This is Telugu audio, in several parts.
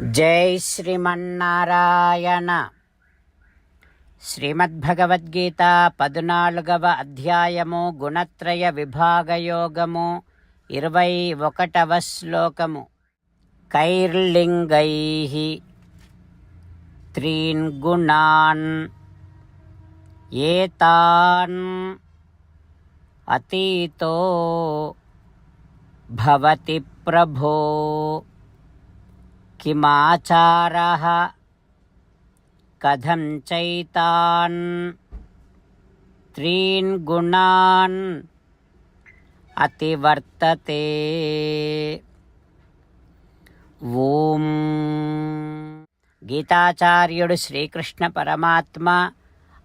జై శ్రీమన్నారాయణ. శ్రీమద్భగవద్గీత పద్నాలుగవ అధ్యాయము గుణత్రయ విభాగయోగము ఇరవై ఒకటవ శ్లోకము. కైర్లింగై త్రీన్ గుణాన్ ఏతాన్ అతీతో భవతి ప్రభో किमाचारः कथं चैतान् त्रीन् गुणान् अतिवर्तते ఓం గీతాచార్యుడు శ్రీకృష్ణ పరమాత్మ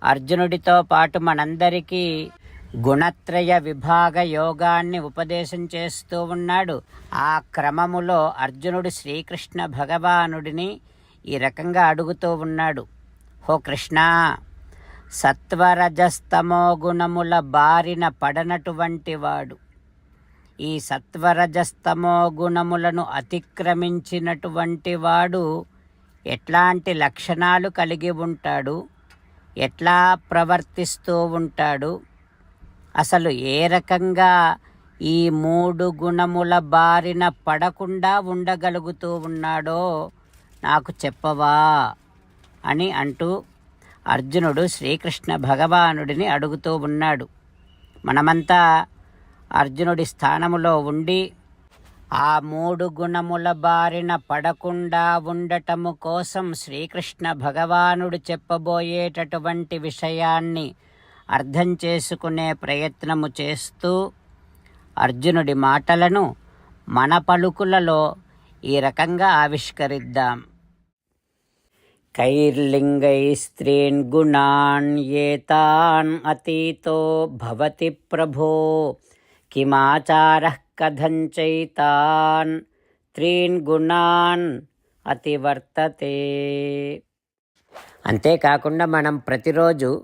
అర్జునుడితో పాటు మనందరికీ గుణత్రయ విభాగ యోగాన్ని ఉపదేశం చేస్తూ ఉన్నాడు. ఆ క్రమములో అర్జునుడు శ్రీకృష్ణ భగవానుడిని ఈ రకంగా అడుగుతూ ఉన్నాడు. హో కృష్ణ సత్వరజస్తమో గుణముల బారిన పడనటువంటి వాడు. ఈ సత్వరజస్తమో గుణములను అతిక్రమించినటువంటి వాడు ఎట్లాంటి లక్షణాలు కలిగి ఉంటాడు? ఎట్లా ప్రవర్తిస్తూ ఉంటాడు? అసలు ఏ రకంగా ఈ మూడు గుణముల బారిన పడకుండా ఉండగలుగుతూ ఉన్నాడో నాకు చెప్పవా అని అంటూ అర్జునుడు శ్రీకృష్ణ భగవానుడిని అడుగుతూ ఉన్నాడు. మనమంతా అర్జునుడి స్థానములో ఉండి ఆ మూడు గుణముల బారిన పడకుండా ఉండటము కోసం శ్రీకృష్ణ భగవానుడు చెప్పబోయేటటువంటి విషయాన్ని అర్థం చేసుకునే ప్రయత్నము చేస్తూ అర్జునుడి మాటలను మన పలుకులలో ఈ రకంగా ఆవిష్కరిద్దాం. కైర్లింగై స్త్రీన్ గుణాన్ ఏతాన్ అతీతో భవతి ప్రభో కిమాచార కథంచైతాన్ త్రీన్ గుణాన్ అతివర్తతే. అంతేకాకుండా మనం ప్రతిరోజు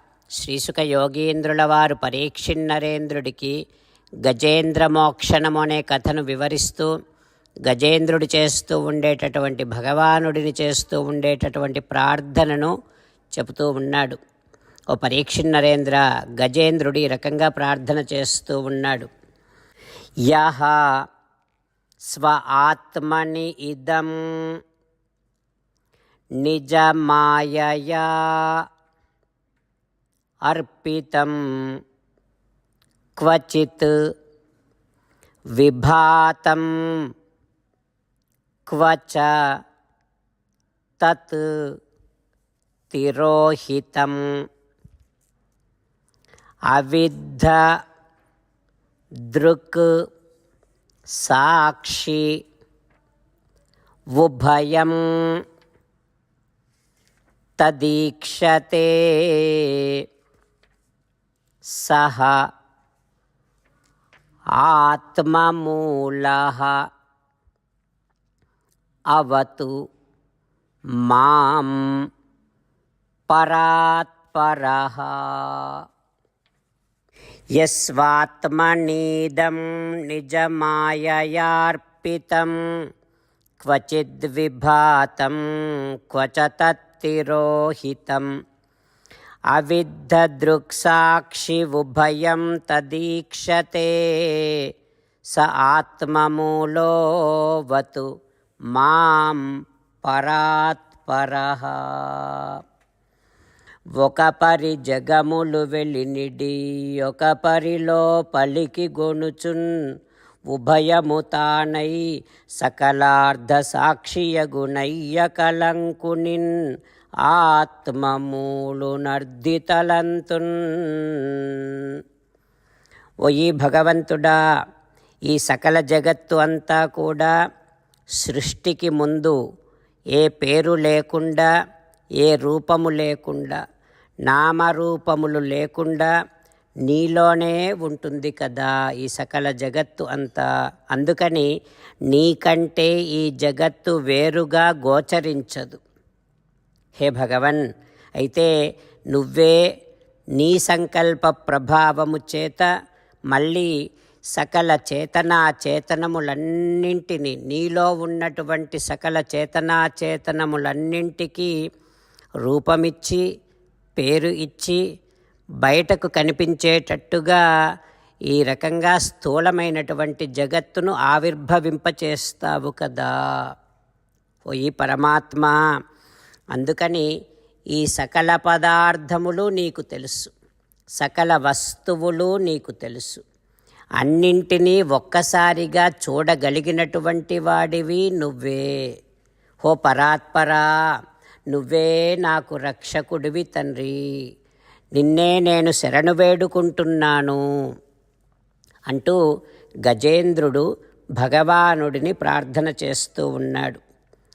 శ్రీసుక యోగీంద్రుల వారు పరీక్షిన్నరేంద్రుడికి గజేంద్ర మోక్షణము అనే కథను వివరిస్తూ గజేంద్రుడు చేస్తూ ఉండేటటువంటి భగవానుడిని చేస్తూ ఉండేటటువంటి ప్రార్థనను చెబుతూ ఉన్నాడు. ఓ పరీక్షిన్నరేంద్ర గజేంద్రుడు ఈ రకంగా ప్రార్థన చేస్తూ ఉన్నాడు. యహ స్వ ఆత్మని ఇదం నిజమాయయా अर्पितं क्वचित् विभातं क्वच तत् तिरोहितम्। अविद्ध साक्षि उभयं तदीक्षते। सः आत्ममूलः। अवतु मां परात्परः। यस्वात्मनीदं निजमाययार्पितं क्वचिद्विभातं क्वच तत्तिरोहितम् అవిద్ధదృక్సాక్షి ఉభయం తదీక్షతే. స ఆత్మమూలోవతు మాం పరాత్పర ఒక పరి జగములు వెలినిడి ఒక పరిలో పలికి గొనుచున్ ఉభయము తానై సకలార్ధ సాక్షియగునయ్య కలంకునిన్ ఆత్మమూలు నర్దితలంతున్ ఓ ఈ భగవంతుడా ఈ సకల జగత్తు అంతా కూడా సృష్టికి ముందు ఏ పేరు లేకుండా ఏ రూపము లేకుండా నామరూపములు లేకుండా నీలోనే ఉంటుంది కదా ఈ సకల జగత్తు అంతా. అందుకని నీకంటే ఈ జగత్తు వేరుగా గోచరించదు. హే భగవన్ అయితే నువ్వే నీ సంకల్ప ప్రభావము చేత మళ్ళీ సకల చేతనా చేతనములన్నింటినీ నీలో ఉన్నటువంటి సకల చేతనా చేతనములన్నింటికీ రూపమిచ్చి పేరు ఇచ్చి బయటకు కనిపించేటట్టుగా ఈ రకంగా స్థూలమైనటువంటి జగత్తును ఆవిర్భవింపచేస్తావు కదా. ఓ ఈ పరమాత్మ అందుకని ఈ సకల పదార్థములు నీకు తెలుసు. సకల వస్తువులు నీకు తెలుసు. అన్నింటినీ ఒక్కసారిగా చూడగలిగినటువంటి వాడివి నువ్వే. హో పరాత్పరా నువ్వే నాకు రక్షకుడివి తండ్రి. నిన్నే నేను శరణు వేడుకుంటున్నాను అంటూ గజేంద్రుడు భగవానుడిని ప్రార్థన చేస్తూ ఉన్నాడు.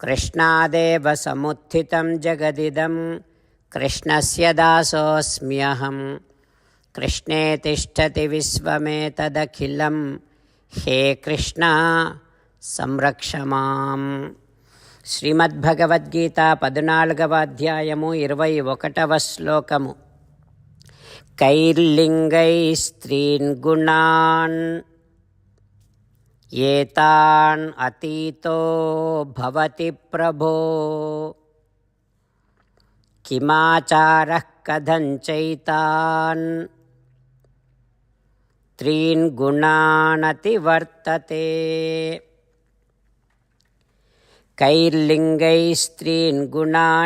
कृष्णादेव समुत्थितं जगदिदं कृष्णस्य दासोऽस्म्यहं कृष्णे तिष्ठति विश्वमेतदखिलं हे कृष्ण संरक्ष మాం శ్రీమద్భగవద్గీత పద్నాలుగవ అధ్యాయము ఇరవై ఒకటవ శ్లోకము కైర్లింగై స్త్రీన్ గుణాన్ एतान् अतीतो भवति प्रभो किमाचारः कथञ्चैतान् त्रीन् गुणानतिवर्तते कैर्लिङ्गैः स्त्रीन् गुणानेतानतीतो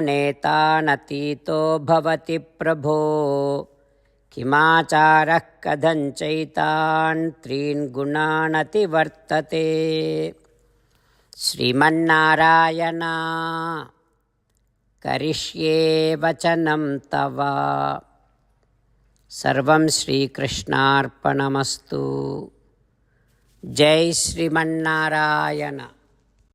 भवति प्रभो किमाचारः कथञ्चैतान् त्रीन् गुणानतिवर्तते श्रीमन्नारायणा करिष्ये वचनं तव सर्वं श्रीकृष्णार्पणमस्तु जय श्रीमन्नारायण